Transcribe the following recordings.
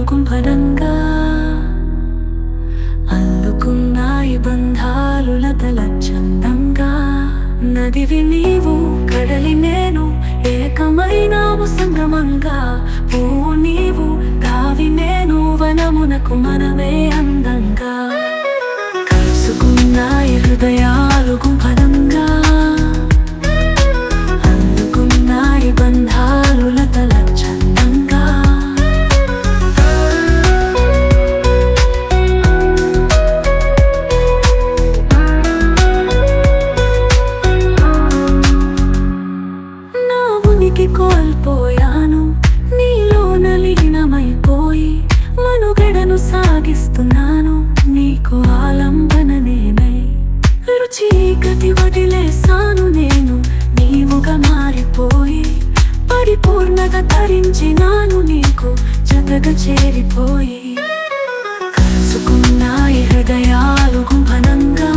గుంభనంగా అల్లుకున్నాయి బంధాలు లతల చందంగా. నదివి నీవు కడలి నేను ఏకమైనాము సంగమంగా పువ్వు నీవు నేను వనమునకు మనమే. నేను సాగిస్తున్నాను నీకు ఆలంబన నేనై. రుచి గతి వదిలేసాను నేను. నీవుగా మారిపోయి పరిపూర్ణత ధరించినాను నీకు. జతగా చేరిపోయి. కలుసుకున్నాయి హృదయాలు గుంభనంగా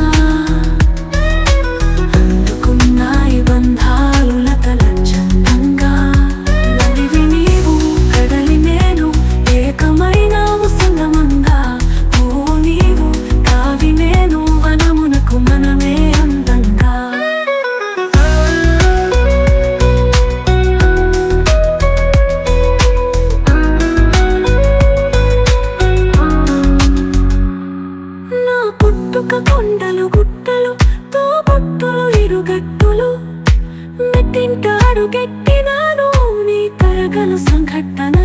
తింటాడు గెట్టినాను నీ తరగలు సంఘటన